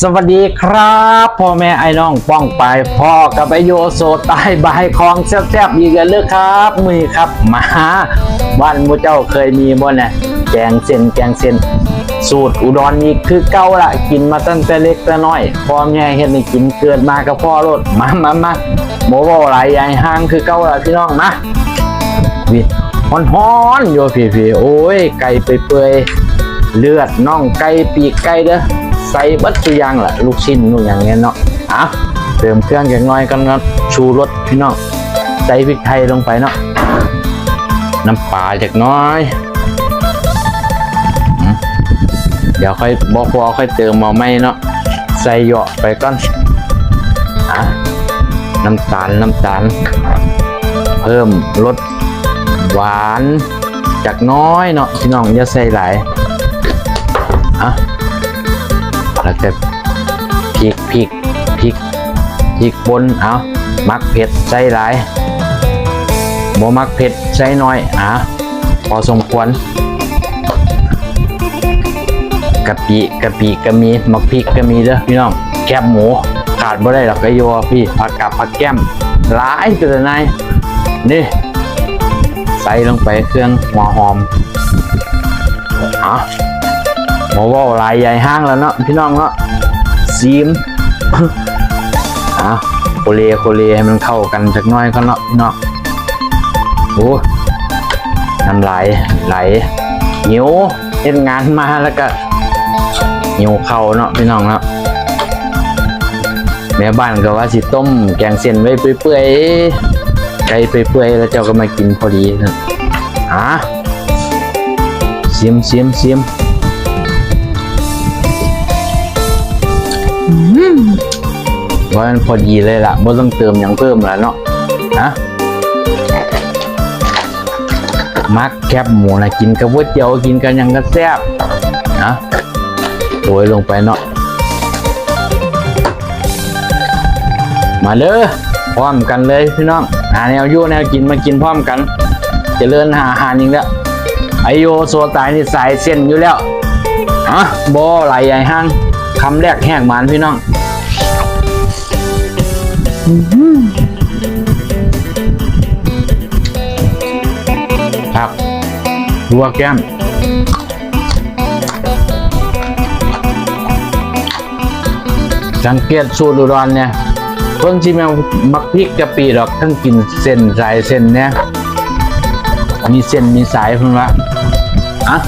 สวัสดีครับพ่อแม่ไอ้น้องป้องไปพ่อกับไอโยโซตายบายคองแซ่บๆอีกแล้วครับมือครับมาบ้านมูเจ้าเคยมีบ่เนี่ยแกงเส้นแกงเส้นสูตรอุดรนี่คือเก่าละกินมาตั้งแต่เล็กแต่น้อยพ่อแม่เฮ็ดให้กินเกิดมากับพ่อรถมามามาโมบหลายใหญ่ห้างคือเก่าละพี่น้องนะวิฮ้อนๆอยู่พี่ๆโอ้ยไก่ไปเปื่อยเลือดน่องไก่ปีกไก่เด้อ ใส่บัตรอย่างแหละลูกชิ้นนู่นอย่างเงี้ยเนาะอะเติมเครื่องอย่างน้อยกันนะชูรสพี่น้องใส่พริกไทยลงไปเนาะน้ำปลาจากน้อย เดี๋ยวค่อยบอกพอค่อยเติมมาไม่เนาะใส่เหยาะไปก่อนอะน้ำตาลน้ำตาล เพิ่มรสหวานจากน้อยเนาะพี่น้องอย่าใส่หลาย แล้วก็พริกพริกพริกพริกบนเอามักเผ็ดใส่หลายโมมักเผ็ดใส่น้อยอะพอสมควรกะปิกะปิก็มีมักพริกก็มีเด้อพี่น้องแคบหมูขาดบ่ได้หรอกไอโยพี่ผักกับผักแก้มหลายตัวไหนายนี่ใส่ลงไปเครื่องหัวหอมอะ หมอว่าลายใหญ่ห้างแล้วเนาะพี่น้องเนาะซีมอะโคเลโคเลให้มันเข้ากันสักน้อยก็เนาะพี่น้องโอ้น้ำไหลไหลหิวเฮ็ดงานมาแล้วก็หิวเข่าเนาะพี่น้องเนาะแม่บ้านก็ว่าสิต้มแกงเส้นไว้เปื่อยๆไก่เปื่อยๆแล้วเจ้าก็มากินพอดีนะอะซิมซิมซิม ว่ามันพอดีเลยล่ะไม่ต้องเติมอย่างเพิ่มแล้วเนาะนะมักแคบหมูนะกินกับก๋วยเตี๋ยวกินกันยังก็แซ่บนะโรยลงไปเนาะมาเด้อพร้อมกันเลยพี่น้อง หาแนวยู่แนวกินมากินพร้อมกันจะเลื่อนหาอาหารอีกแล้วไอโยโซตายนี่สายเส้นอยู่แล้วอะโบไหลใหญ่ห้างคำแรกแหกมานพี่น้อง ครับรัวแก้มสังเกตสูตรอุดรเนี่ยเพิ่งที่แมวมักพริกกะปิดอกทั้งกินเส้นสายเส้นเนี่ยมีเส้นมีสายเพิ่งว่าอะ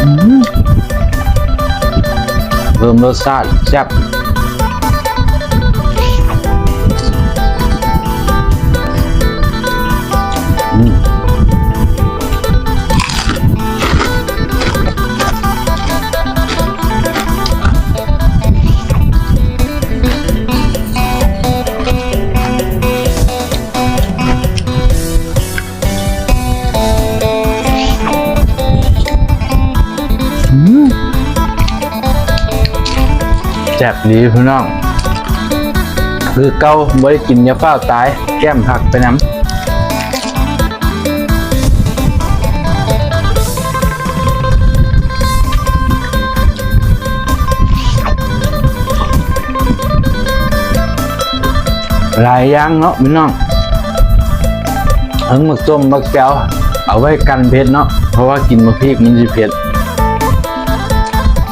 อืมเพิ่มรสชาติแซ่บ แจ็บดีพี่น้อง คือเกาบ่ได้กินยาเฝ้าตาย แก้มผักไปน้ำหลายอย่างเนาะพี่น้องทั้งหมกส้มมักแก้วเอาไว้กันเผ็ดเนาะ เพราะว่ากินมะพริกมันจะเผ็ด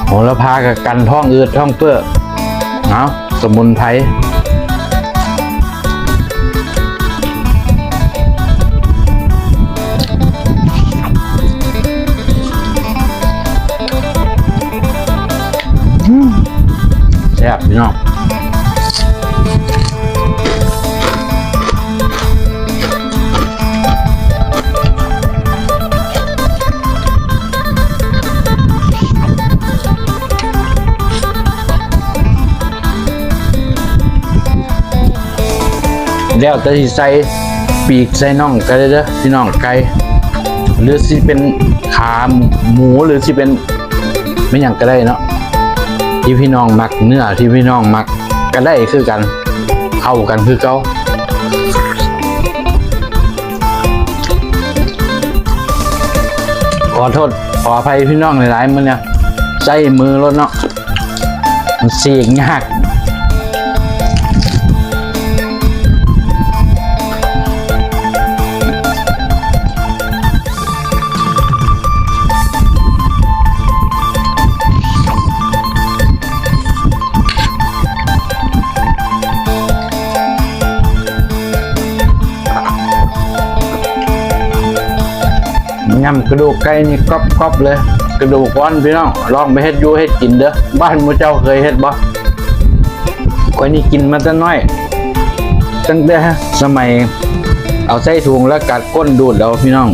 โหระพากับกันท้องอืดท้องเปื้อ เอาสมุนไพรอืมแซ่บพี่น้อง แล้วแต่สิใส่ปีกใส่น่องก็ได้เด้อพี่น้องไก่หรือสิเป็นขาหมูหรือสิเป็นไม่อย่างก็ได้เนาะที่พี่น้องมักเนื้อที่พี่น้องมักก็ได้คือกันเข้ากันคือเก่าขอโทษขออภัยพี่น้องหลายๆมือเนี่ยใส่มือรถเนาะมันเสียงยากำกระดูกไก่นี่กรอบๆเลย กระดูกก้อนพี่น้องลองไปเฮ็ดยูเฮ็ดกินเด้อบ้านมูเจ้าเคยเฮ็ดบ่ก้อยนี่กินมาแต่น้อยตั้งแต่สมัยเอาใส่ถุงแล้วกัดก้นดูดเอาพี่น้อง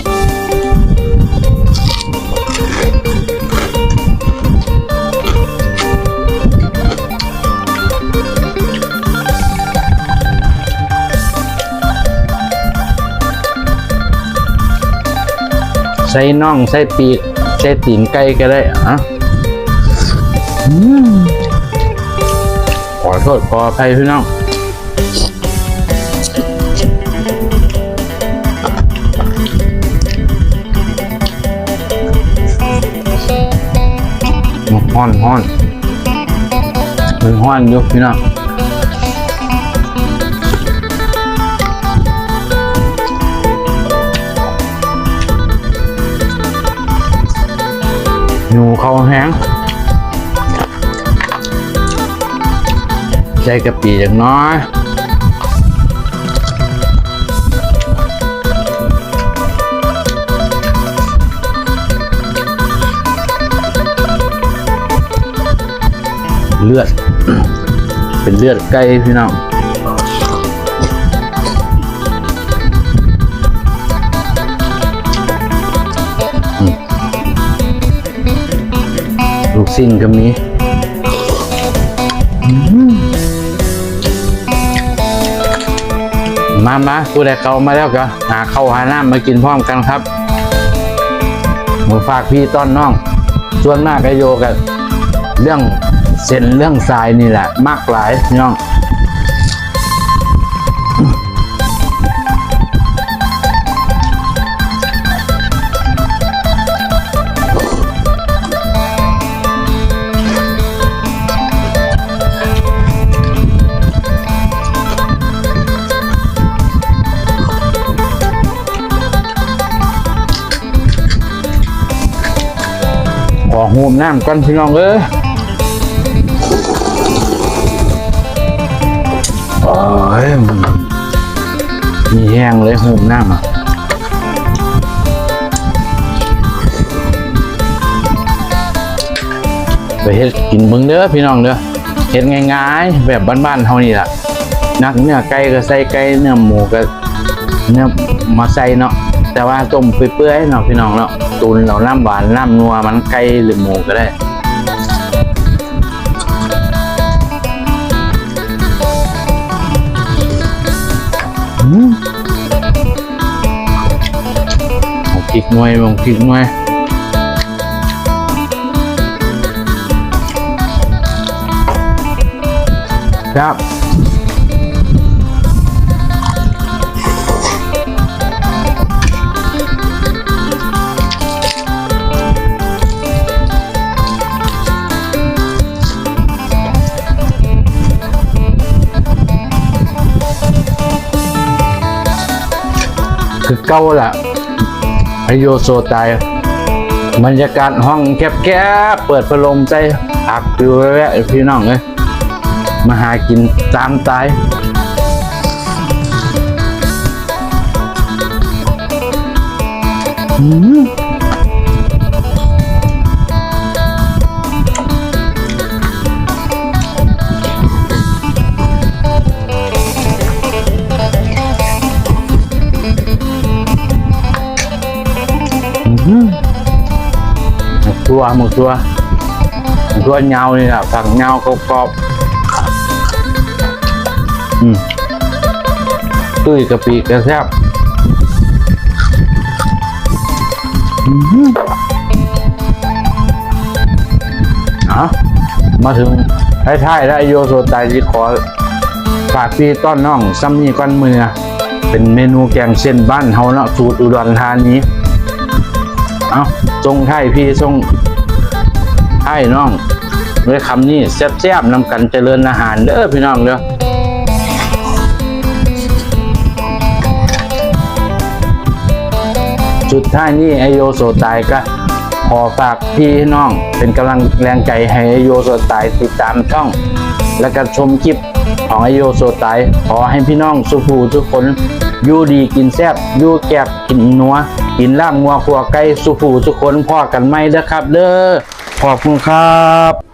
ใส่น่องใส่ปีกใส่ตีนไก่ก็ได้อะขอโทษขออภัยพี่น้องห้อนห้อนมันห้อนอยู่พี่น้อง นูเขาแห้งใจกะปิอย่างน้อยเลือด เป็นเลือดไก่พี่น้องิ้นก็มีมามาผู้ใดเข้ามาแล้วก็หาเข้าหาน้ำมากินพร้อมกันครับหมูฝากพี่ต้อนน้อง ส่วนมากก็โยกันเรื่องเส้นเรื่องทรายนี่แหละ มากหลายพี่น้อง หูมน้ำก่อนพี่น้องเอ้ยโอ้ยมีแห้งเลยหูมน้ำอะไปเฮ็ดกินเบิ่งเด้อพี่น้องเด้อเฮ็ดง่ายๆ แบบบ้านๆเฮานี่ล่ะ นักเนื้อไก่ก็ใส่ไก่เนื้อหมูก็เนื้อมาใส่เนาะแต่ว่าต้มเปื่อยๆเนาะพี่น้องเนาะ ตุนเราน้ำหวานน้ำนัวมันไก่หรือหมูก็ได้อืมอาพริกหน่วยลงพริกหน่วยครับ เก่าล่ะอโยโซตายบรรยากาศห้องแคบๆเปิดพัดลมใจอักอยู่แวะพี่น้องเลยมาหากินตามตายอืม ชัวหมึกตัวหมึกตัวเงานี่แหละผักเงากรอบอืมตุ้ยกะปิกระแซบอามาถึงท้ายๆแล้วไอ้โยโซไตที่ขอฝากพี่ต้อนน้องซัมนี่ก้อนมือเป็นเมนูแกงเส้นบ้านเฮาเนาะสูตรอุดรธานี เอาทรงไทยพี่ทรง ให้น้องด้วยคำนี้แซ่บๆนำกันเจริญอาหารเด้อพี่น้องเด้อสุดท้ายนี้ไอโยโซตายก็ขอฝากพี่น้อง เป็นกำลังแรงใจให้ไอโยโซตายติดตามช่อง และก็ชมคลิปของไอโยโซตาย ขอให้พี่น้องสุภูทุกคนอยู่ดีกินแซ่บอยู่แกบกินนัว กินลาบงัวขัวไก่สุภูทุกคนพ่อกันไหมเด้ครับเด้อ ขอบคุณครับ